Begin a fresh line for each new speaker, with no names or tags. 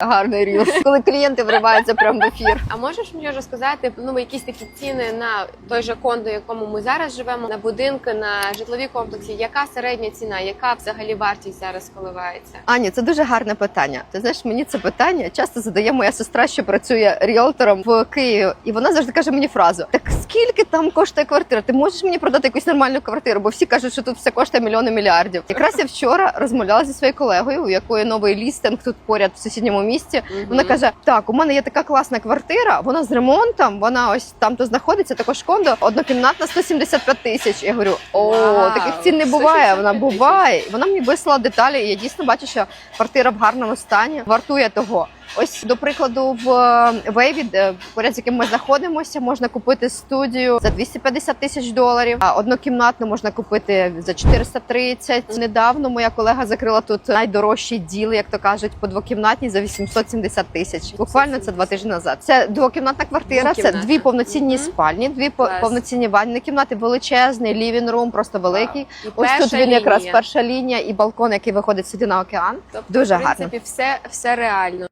Гарний ріл, коли клієнти вриваються прямо в ефір.
А можеш мені розказати ну якісь такі ціни на той же кондо, якому ми зараз живемо, на будинки, на житлові комплексі? Яка середня ціна? Яка взагалі вартість зараз коливається?
Ані, це дуже гарне питання. Ти знаєш, мені це питання часто задає моя сестра, що працює ріелтором в Києві, і вона завжди каже мені фразу: так скільки там коштує квартира? Ти можеш мені продати якусь нормальну квартиру? Бо всі кажуть, що тут все коштує мільйони мільярдів. Якраз я вчора розмовляла зі своєю колегою, у якої новий лістинг тут поряд в сусідньому місті. Вона каже: Так, у мене є така класна квартира, вона з ремонтом, вона ось там то знаходиться, також кондо, однокімнатна 175 тисяч. Я говорю, о,
Вау,
таких цін не буває. Вона буває. Вона мені вислала деталі, і я дійсно бачу, що квартира в гарному стані вартує того. Ось до прикладу, в Вейві, поряд з яким ми знаходимося, можна купити студію за 250 тисяч доларів. А однокімнатну можна купити за 430. Недавно моя колега закрила тут найдорожчий діл, як то кажуть, по двокімнатній за 870 тисяч. Буквально це два тижні назад. Це двокімнатна квартира. Це дві повноцінні спальні, дві повноцінні ванні кімнати, величезний лівін рум, просто великий. Ось тут він якраз перша лінія і балкон, який виходить сюди на океан.
Тобто,
дуже
в принципі,
гарно.
все, все реально.